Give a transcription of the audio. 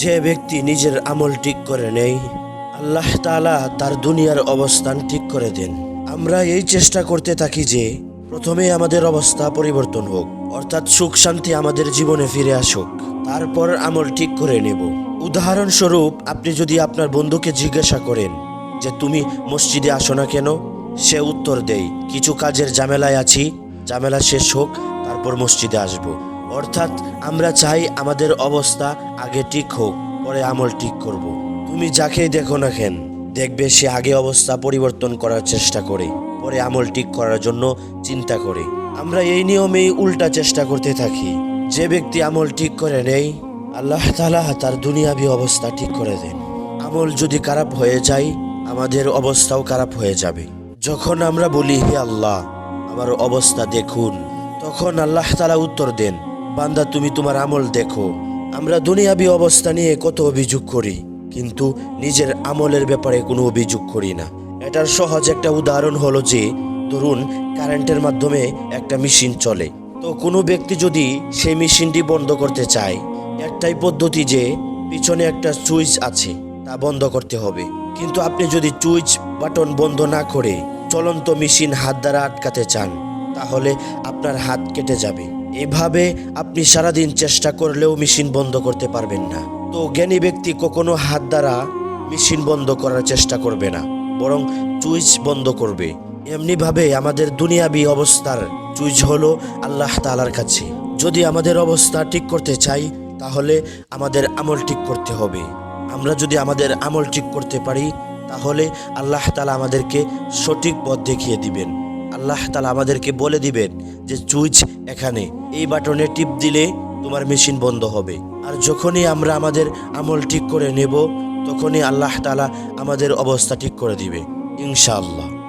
যে ব্যক্তি নিজের আমল ঠিক করে নেই, আল্লাহ তাআলা তার দুনিয়ার অবস্থান ঠিক করে দেন। আমরা এই চেষ্টা করতে থাকি যে প্রথমে আমাদের অবস্থা পরিবর্তন হোক, অর্থাৎ সুখ শান্তি আমাদের জীবনে ফিরে আসুক। তারপর আমল ঠিক করে নেব। উদাহরণস্বরূপ, আপনি যদি আপনার বন্ধুকে জিজ্ঞাসা করেন যে, তুমি মসজিদে আসো না কেন? সে উত্তর দেয়, কিছু কাজের ঝামেলায় আছি, ঝামেলা শেষ হোক, তারপর মসজিদে আসব। অর্থাৎ আমরা চাই আমাদের অবস্থা আগে ঠিক হোক, পরে আমল ঠিক করব। তুমি যাকেই দেখো না কেন, দেখবে সে আগে অবস্থা পরিবর্তন করার চেষ্টা করে, পরে আমল ঠিক করার জন্য চিন্তা করে। আমরা এই নিয়মেই উল্টা চেষ্টা করতে থাকি। যে ব্যক্তি আমল ঠিক করে নেই, আল্লাহ তালা তার দুনিয়াবি অবস্থা ঠিক করে দেন। আমল যদি খারাপ হয়ে যায়, আমাদের অবস্থাও খারাপ হয়ে যাবে। যখন আমরা বলি, হে আল্লাহ, আমার অবস্থা দেখুন, তখন আল্লাহ তালা উত্তর দেন বান্দা, তুমি তোমার আমল দেখো। আমরা দুনিয়াবি অবস্থা নিয়ে কত অভিযোগ করি, কিন্তু নিজের আমলের ব্যাপারে কোনো অভিযোগ করি না। এটার সহজ একটা উদাহরণ হলো যে, ধরুন, কারেন্টের মাধ্যমে একটা মেশিন চলে। তো কোনো ব্যক্তি যদি সেই মেশিনটি বন্ধ করতে চায়, একটাই পদ্ধতি যে, পিছনে একটা সুইচ আছে, তা বন্ধ করতে হবে। কিন্তু আপনি যদি সুইচ বাটন বন্ধ না করে চলন্ত মেশিন হাত দ্বারা আটকাতে চান, তাহলে আপনার হাত কেটে যাবে। এভাবে আপনি সারাদিন চেষ্টা করলেও মেশিন বন্ধ করতে পারবেন না। তো জ্ঞানী ব্যক্তি কখনো হাত দ্বারা মেশিন বন্ধ করার চেষ্টা করবে না, বরং সুইচ বন্ধ করবে। এমনিভাবে আমাদের দুনিয়াবি অবস্থার চুইজ হলো আল্লাহ তালার কাছে। যদি আমাদের অবস্থা ঠিক করতে চাই, তাহলে আমাদের আমল ঠিক করতে হবে। আমরা যদি আমাদের আমল ঠিক করতে পারি, তাহলে আল্লাহ তালা আমাদেরকে সঠিক পথ দেখিয়ে দিবেন। আল্লাহ তালা আমাদেরকে বলে দিবেন যে, চুইচ এখানে। এই বাটনে টিপ দিলে তোমার মেশিন বন্ধ হবে। আর যখনই আমরা আমাদের আমল ঠিক করে নেব, তখনই আল্লাহ তালা আমাদের অবস্থা ঠিক করে দিবে, ইনশাআল্লাহ।